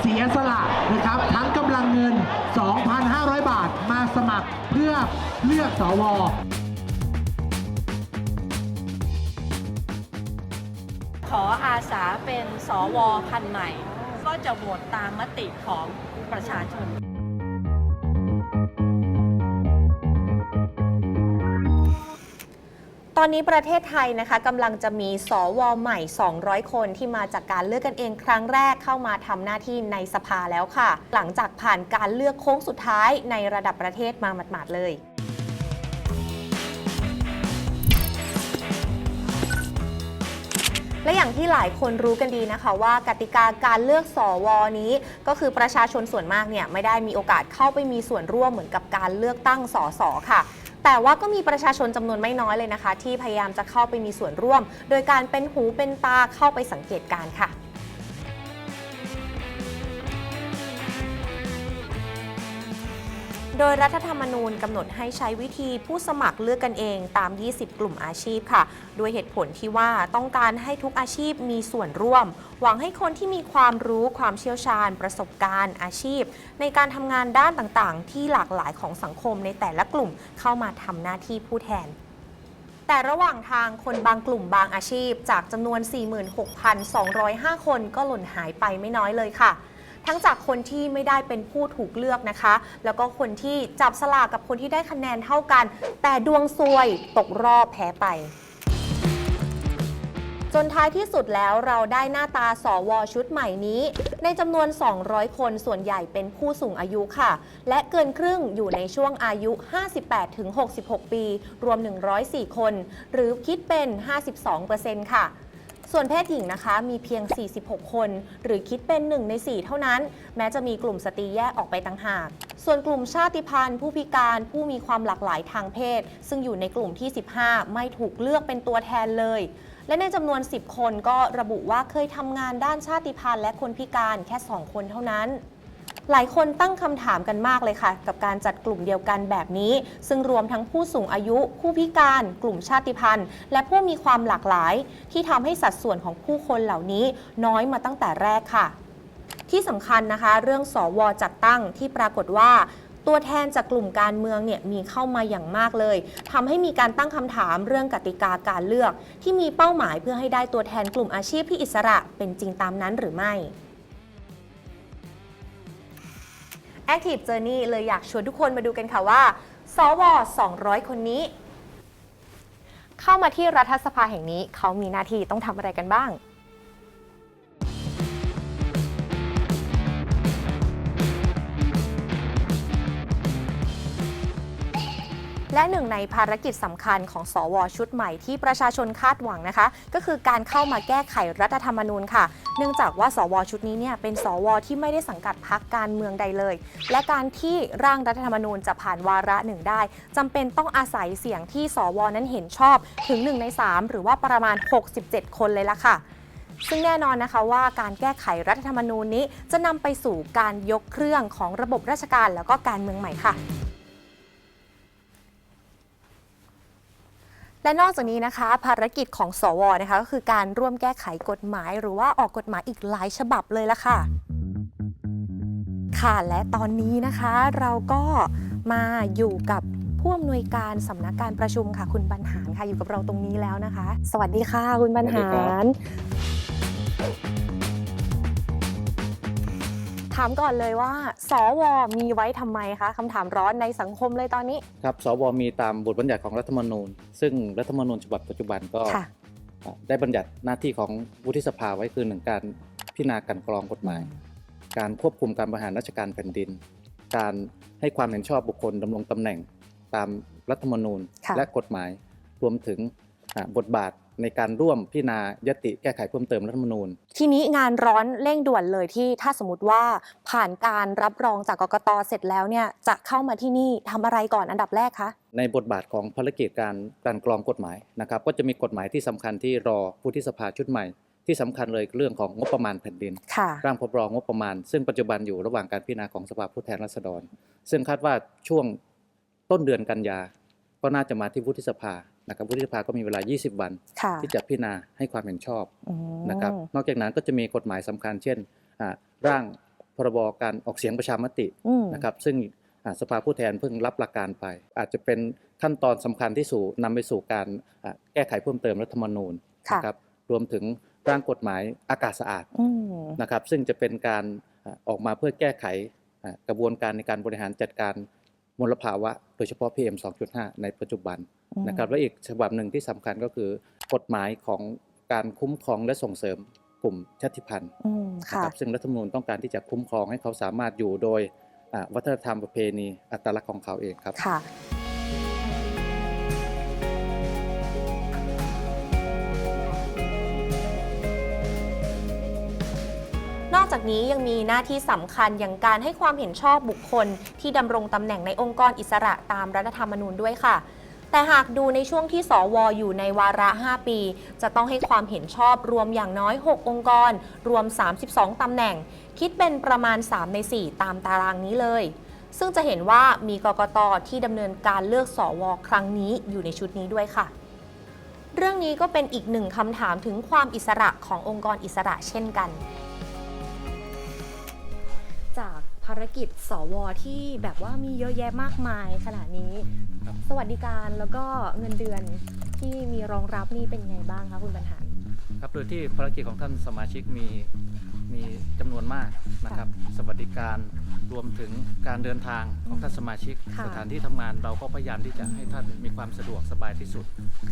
เสียสละนะครับทั้งกำลังเงิน 2,500 บาทมาสมัครเพื่อเลือกสวขออาสาเป็นสวพันใหม่ ก็จะโหวตตามมติของประชาชน ตอนนี้ประเทศไทยนะคะกำลังจะมีสวใหม่ 200 คนที่มาจากการเลือกกันเองครั้งแรกเข้ามาทำหน้าที่ในสภาแล้วค่ะ หลังจากผ่านการเลือกโค้งสุดท้ายในระดับประเทศมาหมาดๆเลยและอย่างที่หลายคนรู้กันดีนะคะว่ากติกาการเลือกสอวนี้ ก็คือประชาชนส่วนมากเนี่ยไม่ได้มีโอกาสเข้าไปมีส่วนร่วมเหมือนกับการเลือกตั้งสสค่ะ แต่ว่าก็มีประชาชนจำนวนไม่น้อยเลยนะคะ ที่พยายามจะเข้าไปมีส่วนร่วม โดยการเป็นหูเป็นตาเข้าไปสังเกตการ์ค่ะ โดยรัฐธรรมนูญกำหนดให้ใช้วิธีผู้สมัครเลือกกันเองตาม 20 กลุ่มอาชีพค่ะด้วยเหตุผลที่ว่าต้องการให้ทุกอาชีพมีส่วนร่วม หวังให้คนที่มีความรู้ความเชี่ยวชาญ ประสบการณ์อาชีพ ในการทำงานด้านต่างๆ ที่หลากหลายของสังคมในแต่ละกลุ่มเข้ามาทำหน้าที่ผู้แทนแต่ระหว่างทางคนบางกลุ่มบางอาชีพ จากจำนวน 46,205 คนก็หล่นหายไปไม่น้อยเลยค่ะ ทั้งจากคนที่ไม่ได้เป็นผู้ถูกเลือกนะคะ แล้วก็คนที่จับสลากกับคนที่ได้คะแนนเท่ากัน แต่ดวงซวยตกรอบแพ้ไปจนท้ายที่สุดแล้วเราได้หน้าตาสวชุดใหม่นี้ ในจำนวน 200 คนส่วนใหญ่เป็นผู้สูงอายุค่ะ และเกินครึ่งอยู่ในช่วงอายุ 58-66 ปี รวม 104 คน หรือคิดเป็น 52%ค่ะ ส่วนเพศหญิงนะคะมีเพียง 46 คน หรือคิดเป็น 1 ใน 4 เท่านั้น แม้จะมีกลุ่มสตรีแยกออกไปต่างหาก ส่วนกลุ่มชาติพันธุ์ ผู้พิการผู้มีความหลากหลายทางเพศ ซึ่งอยู่ในกลุ่มที่ 15 ไม่ถูกเลือกเป็นตัวแทนเลย และในจำนวน 10 คนก็ระบุว่าเคยทำงานด้านชาติพันธุ์และคนพิการแค่ 2 คนเท่านั้น หลายคนตั้งคำถามกันมากเลยค่ะ กับการจัดกลุ่มเดียวกันแบบนี้ ซึ่งรวมทั้งผู้สูงอายุ ผู้พิการ กลุ่มชาติพันธุ์ และผู้มีความหลากหลาย ที่ทำให้สัดส่วนของผู้คนเหล่านี้น้อยมาตั้งแต่แรกค่ะ ที่สำคัญนะคะ เรื่องสวจัดตั้งที่ปรากฏว่าตัวแทนจากกลุ่มการเมืองเนี่ยมีเข้ามาอย่างมากเลยทำให้มีการตั้งคำถามเรื่องกติกาการเลือก ที่มีเป้าหมายเพื่อให้ได้ตัวแทนกลุ่มอาชีพที่อิสระเป็นจริงตามนั้นหรือไม่ Active Journey เลยอยากชวนทุกคนมาดูกันค่ะว่า สว 200 คนนี้ เข้ามาที่รัฐสภาแห่งนี้ เขามีหน้าที่ต้องทำอะไรกันบ้าง และหนึ่งในภารกิจสำคัญของสวชุดใหม่ที่ประชาชนคาดหวังนะคะ ก็คือการเข้ามาแก้ไขรัฐธรรมนูญค่ะ เนื่องจากว่าสวชุดนี้เนี่ยเป็นสวที่ไม่ได้สังกัดพรรคการเมืองใดเลย และการที่ร่างรัฐธรรมนูญจะผ่านวาระหนึ่งได้จำเป็นต้องอาศัยเสียงที่สวนั้นเห็นชอบถึง 1 ใน 3 หรือว่าประมาณ 67 คนเลยละค่ะซึ่งแน่นอนนะคะว่าการแก้ไขรัฐธรรมนูญนี้จะนำไปสู่การยกเครื่องของระบบราชการแล้วก็การเมืองใหม่ค่ะ และนอกจากนี้นะคะ ภารกิจของสวนะคะก็คือการร่วมแก้ไขกฎหมาย หรือว่าออกกฎหมายอีกหลายฉบับเลยละค่ะ ค่ะและตอนนี้นะคะเราก็มาอยู่กับผู้อำนวยการสำนักการประชุมค่ะ คุณบรรหารค่ะอยู่กับเราตรงนี้แล้วนะคะ สวัสดีค่ะ คุณบรรหาร ถามก่อนเลยว่า สวมีไว้ทำไมคะคำถามร้อนในสังคมเลยตอนนี้ ครับ สวมีตามบทบัญญัติของรัฐธรรมนูญ ซึ่งรัฐธรรมนูญฉบับปัจจุบันก็ค่ะอะได้บัญญัติหน้าที่ของวุฒิสภาไว้คือหนึ่งการพิจารณาการกรองกฎหมาย การควบคุมการบริหารราชการแผ่นดิน การให้ความเห็นชอบบุคคลดำรงตำแหน่งตามรัฐธรรมนูญค่ะและกฎหมาย รวมถึงอะบทบาท ในการร่วมพิจารณายติแก้ไขเพิ่มเติมรัฐธรรมนูญ ทีนี้งานร้อนเร่งด่วนเลยที่ถ้าสมมติว่าผ่านการรับรองจากกกตเสร็จแล้วเนี่ยจะเข้ามาที่นี่ทำอะไรก่อนอันดับแรกคะในบทบาทของภารกิจการการกรองกฎหมายนะครับก็จะมีกฎหมายที่สำคัญที่รอผู้ที่สภาชุดใหม่ ที่สำคัญเลยเรื่องของงบประมาณแผ่นดิน ค่ะ ร่างพบรองงบประมาณ ซึ่งปัจจุบันอยู่ระหว่างการพิจารณาของสภาผู้แทนราษฎร ซึ่งคาดว่าช่วงต้นเดือนกันยา ก็น่าจะมาที่วุฒิสภา นะครับวุฒิสภาก็มีเวลา 20 วันค่ะที่จะพิจารณาให้ความเห็นชอบอืมนะครับนอกจากนั้นก็จะมีกฎหมายสำคัญ เช่นอ่าร่างพรบการออกเสียงประชามติอืมนะครับซึ่งอ่าสภาผู้แทนเพิ่งรับหลักการไป อาจจะเป็นขั้นตอนสำคัญที่สู่นำไปสู่การอ่าแก้ไขเพิ่มเติมรัฐธรรมนูญค่ะนะครับรวมถึงร่างกฎหมายอากาศสะอาดอืมนะครับซึ่งจะเป็นการอ่าออกมาเพื่อแก้ไขอ่ากระบวนการในการบริหารจัดการ มลภาวะ โดยเฉพาะ PM 2.5 ในปัจจุบันนะครับและอีกฉบับหนึ่งที่สำคัญก็คือกฎหมายของการคุ้มครองและส่งเสริมกลุ่มชาติพันธุ์อืมนะค่ะครับซึ่งรัฐธรรมนูญต้องการที่จะคุ้มครองให้เขาสามารถอยู่โดยอ่าวัฒนธรรมประเพณีอัตลักษณ์ของเขาเองครับ จากนี้ยังมีหน้าที่สำคัญอย่างการให้ความเห็นชอบบุคคล ที่ดำรงตำแหน่งในองค์กรอิสระตามรัฐธรรมนูญด้วยค่ะ แต่หากดูในช่วงที่สวอยู่ในวาระ 5 ปี จะต้องให้ความเห็นชอบรวมอย่างน้อย 6 องค์กร รวม 32ตำแหน่ง คิดเป็นประมาณ 3 ใน 4 ตามตารางนี้เลย ซึ่งจะเห็นว่ามีกกตที่ดำเนินการเลือกสอวครั้งนี้อยู่ในชุดนี้ด้วยค่ะ เรื่องนี้ก็เป็นอีกหนึ่งคำถามถึงความอิสระขององค์กรอิสระเช่นกัน ภารกิจสวที่แบบว่ามีเยอะแยะมากมายขนาดนี้ครับสวัสดิการแล้วก็เงินเดือนที่มีรองรับนี่เป็นไงบ้างคะคุณบรรหาร ครับโดยที่ภารกิจของท่านสมาชิกมีมีจำนวนมากนะครับ สวัสดิการรวมถึงการเดินทางของท่านสมาชิก ค่ะสถานที่ทำงานเราก็พยายามที่จะให้ท่านมีความสะดวกสบายที่สุด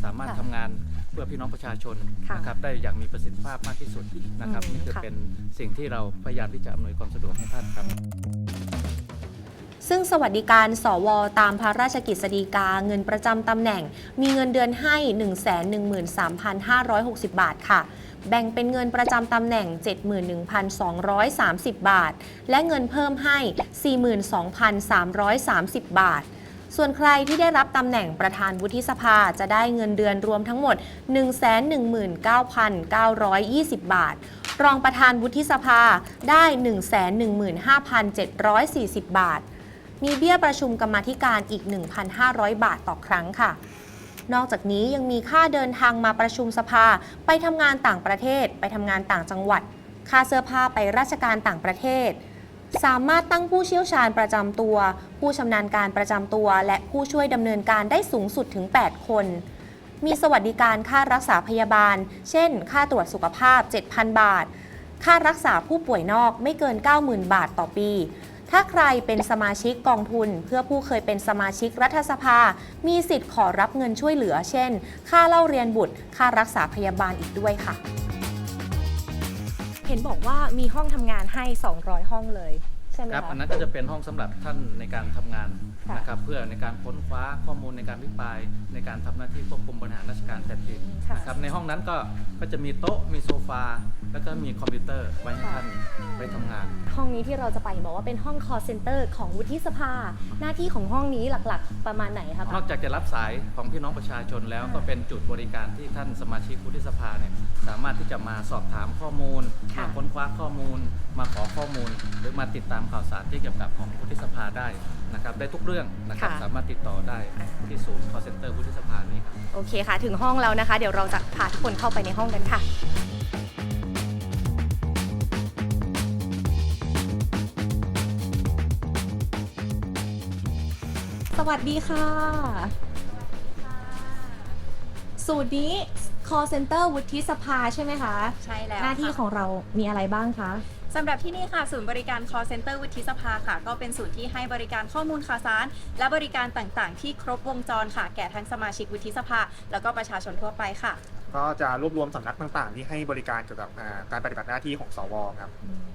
สามารถค่ะทำงานเพื่อพี่น้องประชาชนค่ะนะครับได้อย่างมีประสิทธิภาพมากที่สุดนะครับอืมนี่คือค่ะ เป็นสิ่งที่เราพยายามที่จะอำนวยความสะดวกให้ท่านครับ ซึ่งสวัสดิการสวตามพระราชกิจสฎีกาเงินประจำตำแหน่ง มีเงินเดือนให้ 113,560 บาทค่ะ แบ่งเป็นเงินประจำตำแหน่ง 71,230 บาท และเงินเพิ่มให้ 42,330 บาทส่วนใครที่ได้รับตำแหน่งประธานวุฒิสภาจะได้เงินเดือนรวมทั้งหมด 119,920 บาท รองประธานวุฒิสภาได้ 115,740 บาท มีเบี้ยประชุมกรรมาธิการอีก 1,500 บาทต่อครั้งค่ะ นอกจากนี้ยังมีค่าเดินทางมาประชุมสภา ไปทำงานต่างประเทศ ไปทำงานต่างจังหวัด ค่าเสื้อผ้าไปราชการต่างประเทศ สามารถตั้งผู้เชี่ยวชาญประจำตัว ผู้ชำนาญการประจำตัว และผู้ช่วยดำเนินการได้สูงสุดถึง 8 คนมีสวัสดิการค่ารักษาพยาบาล เช่น ค่าตรวจสุขภาพ 7,000 บาท ค่ารักษาผู้ป่วยนอกไม่เกิน 90,000 บาทต่อปี ถ้าใครเป็นสมาชิกกองทุน เพื่อผู้เคยเป็นสมาชิกรัฐสภา มีสิทธิ์ขอรับเงินช่วยเหลือ เช่น ค่าเล่าเรียนบุตร ค่ารักษาพยาบาลอีกด้วยค่ะ เห็นบอกว่ามีห้องทำงานให้ 200 ห้องเลย ใช่ไหมครับคะ อันนั้นก็จะเป็นห้องสำหรับท่านในการทำงานค่ะ นะครับเพื่อในการค้นคว้าข้อมูลในการวิปรายในการทำหน้าที่ควบคุมบริหารราชการแผ่นดินค่ะ นะครับในห้องนั้นก็ก็จะมีโต๊ะมีโซฟา แล้วก็มีคอมพิวเตอร์ไว้ให้ค่ะท่านไปทำงาน ห้องนี้ที่เราจะไปบอกว่าเป็นห้อง call center ของวุฒิสภา หน้าที่ของห้องนี้หลักๆ ประมาณไหนคะนอกจากจะรับสายของพี่น้องประชาชนแล้วก็เป็นจุดบริการที่ท่านสมาชิกวุฒิสภาเนี่ยสามารถที่จะมาสอบถามข้อมูลค่ะมาค้นคว้าข้อมูล มาขอข้อมูล หรือมาติดตามข่าวสารที่เกี่ยวกับของวุฒิสภาได้นะครับได้ทุกเรื่องนะครับค่ะ สามารถติดต่อได้ที่ศูนย์ call center วุฒิสภานี้ครับ โอเคค่ะ ถึงห้องแล้วนะคะ เดี๋ยวเราจะพาทุกคนเข้าไปในห้องกันค่ะ สวัสดีค่ะ สูตรนี้ call center วุฒิสภาใช่ไหมคะ ใช่แล้วหน้าที่ค่ะของเรามีอะไรบ้างคะ สำหรับที่นี่ค่ะศูนย์บริการ call center วุฒิสภาค่ะ ก็เป็นศูนย์ที่ให้บริการข้อมูลข่าวสาร และบริการต่างๆ ที่ครบวงจรค่ะ แก่ทั้งสมาชิกวุฒิสภา แล้วก็ประชาชนทั่วไปค่ะ ก็จะรวบรวมสำนักต่างๆ ที่ให้บริการเกี่ยวกับอ่าการปฏิบัติหน้าที่ของสวครับ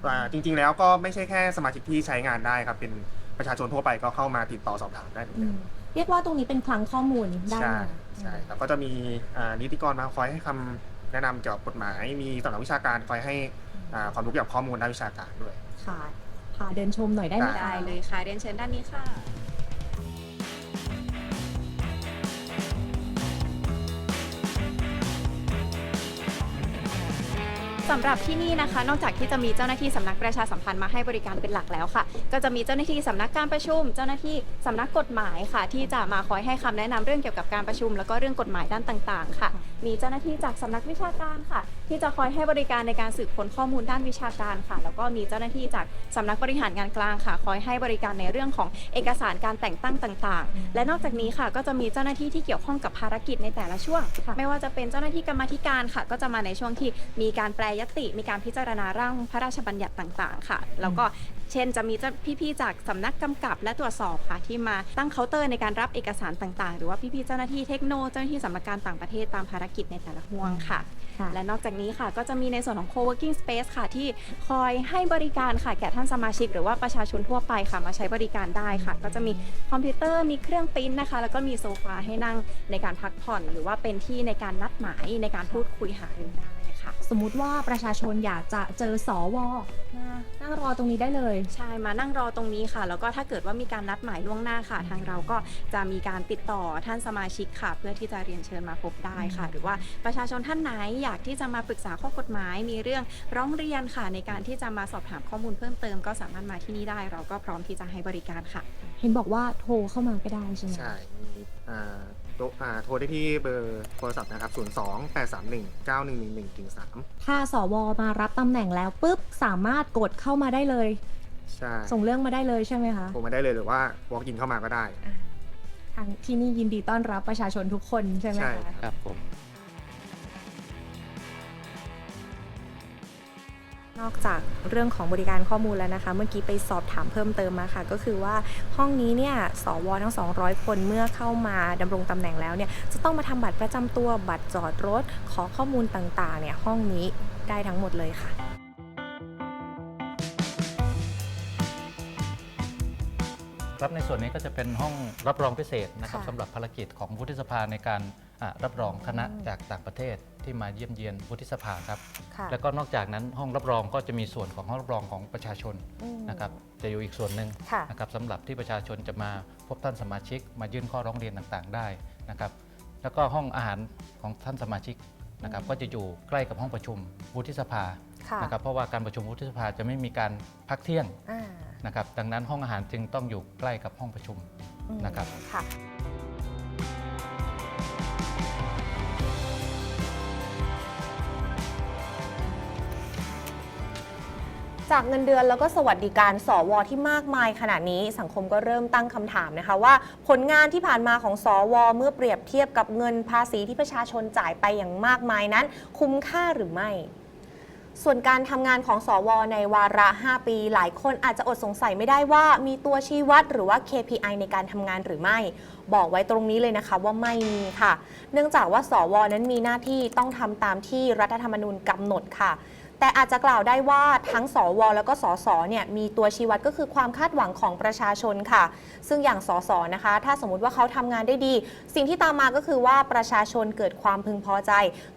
อ่าจริงๆแล้วก็ไม่ใช่แค่สมาชิกที่ใช้งานได้ครับ เป็นประชาชนทั่วไปก็เข้ามาติดต่อสอบถามได้เหมือนกันเรียกว่าตรงนี้เป็นคลังข้อมูลได้ ใช่ไหมใช่แล้วก็จะมีอ่านิติกรมาคอยให้คำแนะนำเกี่ยวกับกฎหมาย มีสำนักวิชาการคอยให้ อ่าความรู้เกี่ยวกับข้อมูลด้านวิชาการด้วย ค่ะพาเดินชมหน่อยได้ไหมได้คะได้เลยค่ะเรียนเชิญด้านนี้ค่ะสสำหรับที่นี่นะคะ นอกจากที่จะมีเจ้าหน้าที่สำนักประชาสัมพันธ์มาให้บริการเป็นหลักแล้วค่ะ ก็จะมีเจ้าหน้าที่สำนักการประชุม เจ้าหน้าที่สำนักกฎหมายค่ะ ที่จะมาคอยให้คำแนะนำเรื่องเกี่ยวกับการประชุม แล้วก็เรื่องกฎหมายด้านต่าง ๆ ค่ะ มีเจ้าหน้าที่จากสำนักวิชาการค่ะ ที่จะคอยให้บริการในการสืบค้นข้อมูลด้านวิชาการค่ะ แล้วก็มีเจ้าหน้าที่จากสำนักบริหารงานกลางค่ะ คอยให้บริการในเรื่องของเอกสารการแต่งตั้งต่าง ๆ และนอกจากนี้ค่ะ ก็จะมีเจ้าหน้าที่ที่เกี่ยวข้องกับภารกิจในแต่ละช่วง ไม่ว่าจะเป็นเจ้าหน้าที่กรรมธิการค่ะ ก็จะมาในช่วงที่มีการแปลยติ มีการพิจารณาร่างพระราชบัญญัติต่าง ๆ ค่ะ แล้วก็ เช่น จะมีเจ้าพี่ๆจากสำนักกำกับและตรวจสอบค่ะที่มาตั้งเคาน์เตอร์ในการรับเอกสารต่างๆ หรือว่าพี่ๆเจ้าหน้าที่เทคโนเจ้าหน้าที่สำนักการต่างประเทศตามภารกิจในแต่ละห่วงค่ะค่ะ และนอกจากนี้ค่ะก็จะมีในส่วนของ co-working space ค่ะที่คอยให้บริการค่ะแก่ท่านสมาชิก หรือว่าประชาชนทั่วไปค่ะมาใช้บริการได้ค่ะ ก็จะมีคอมพิวเตอร์มีเครื่องปริ้นนะคะ แล้วก็มีโซฟาให้นั่งในการพักผ่อน หรือว่าเป็นที่ในการนัดหมายในการพูดคุยหารือได้ค่ะ สมมุติว่าประชาชนอยากจะเจอสวมานั่งรอตรงนี้ได้เลย ใช่มานั่งรอตรงนี้ค่ะ แล้วก็ถ้าเกิดว่ามีการนัดหมายล่วงหน้าค่ะ ทางเราก็จะมีการติดต่อท่านสมาชิกค่ะ เพื่อที่จะเรียนเชิญมาพบได้ค่ะ หรือว่าประชาชนท่านไหนอยากที่จะมาปรึกษาข้อกฎหมาย มีเรื่องร้องเรียนค่ะ ในการที่จะมาสอบถามข้อมูลเพิ่มเติมก็สามารถมาที่นี่ได้ เราก็พร้อมที่จะให้บริการค่ะ เห็นบอกว่าโทรเข้ามาก็ได้ใช่ไหมใช่มีอ่า โทรอ่าโทรได้ที่เบอร์โทรศัพท์นะครับ 02 831 9111ถึง3ถ้าสวมารับตำแหน่งแล้วปุ๊บสามารถกดเข้ามาได้เลยใช่ส่งเรื่องมาได้เลยใช่ไหมคะ โทรมาได้เลยหรือว่า walk in เข้ามาก็ได้ ทางที่นี่ยินดีต้อนรับประชาชนทุกคนใช่ไหมใช่ คะ ครับผม นอกจากเรื่องของบริการข้อมูลแล้วนะคะ เมื่อกี้ไปสอบถามเพิ่มเติมมาค่ะ ก็คือว่าห้องนี้เนี่ยสวทั้ง 200 คนเมื่อเข้ามาดำรงตำแหน่งแล้วเนี่ยจะต้องมาทำบัตรประจำตัวบัตรจอดรถ ขอข้อมูลต่างๆเนี่ยห้องนี้ได้ทั้งหมดเลยค่ะ ครับในส่วนนี้ก็จะเป็นห้องรับรองพิเศษนะครับค่ะ สำหรับภารกิจของวุฒิสภาในการอ่ารับรองคณะจากต่างประเทศที่มาเยี่ยมเยียนวุฒิสภาครับค่ะแล้วก็นอกจากนั้นห้องรับรองก็จะมีส่วนของห้องรับรองของประชาชนอืมนะครับจะอยู่อีกส่วนหนึ่ง ค่ะ นะครับสำหรับที่ประชาชนจะมาพบท่านสมาชิก มายื่นข้อร้องเรียนต่างๆได้นะครับแล้วก็ห้องอาหารของท่านสมาชิกนะครับก็จะอยู่ใกล้กับห้องประชุมวุฒิสภาค่ะนะครับเพราะว่าการประชุมวุฒิสภาจะไม่มีการพักเที่ยงอ่า นะครับดังนั้นห้องอาหารจึงต้องอยู่ใกล้กับห้องประชุมอืมนะครับ ค่ะ จากเงินเดือนแล้วก็สวัสดิการสวที่มากมายขนาดนี้สังคมก็เริ่มตั้งคำถามนะคะว่า ผลงานที่ผ่านมาของสวเมื่อเปรียบเทียบกับเงินภาษีที่ประชาชนจ่ายไปอย่างมากมายนั้น คุ้มค่าหรือไม่ ส่วนการทำงานของสวในวาระ 5 ปี หลายคนอาจจะอดสงสัยไม่ได้ว่ามีตัวชี้วัดหรือว่า KPI ในการทำงานหรือไม่ บอกไว้ตรงนี้เลยนะคะว่าไม่มีค่ะ เนื่องจากว่าสวนั้นมีหน้าที่ต้องทำตามที่รัฐธรรมนูญกำหนดค่ะแต่อาจจะกล่าวได้ว่าทั้งสวแล้วก็สอสอเนี่ยมีตัวชี้วัดก็คือความคาดหวังของประชาชนค่ะ ซึ่งอย่างสอสอนะคะ ถ้าสมมติว่าเขาทำงานได้ดี สิ่งที่ตามมาก็คือว่าประชาชนเกิดความพึงพอใจ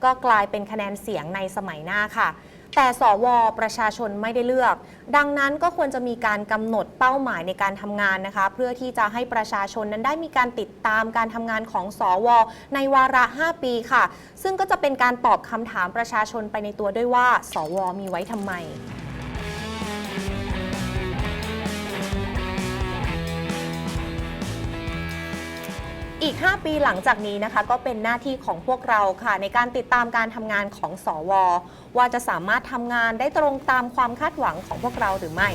ก็กลายเป็นคะแนนเสียงในสมัยหน้าค่ะ แต่สวประชาชนไม่ได้เลือก ดังนั้นก็ควรจะมีการกำหนดเป้าหมายในการทำงานนะคะ เพื่อที่จะให้ประชาชนนั้นได้มีการติดตามการทำงานของสว ในวาระ 5 ปีค่ะ ซึ่งก็จะเป็นการตอบคำถามประชาชนไปในตัวด้วยว่า สว มีไว้ทำไม 5 ปีหลังจากนี้นะคะ ก็เป็นหน้าที่ของพวกเราค่ะ ในการติดตามการทำงานของสวว่าจะสามารถทำงานได้ตรงตามความคาดหวังของพวกเราหรือไม่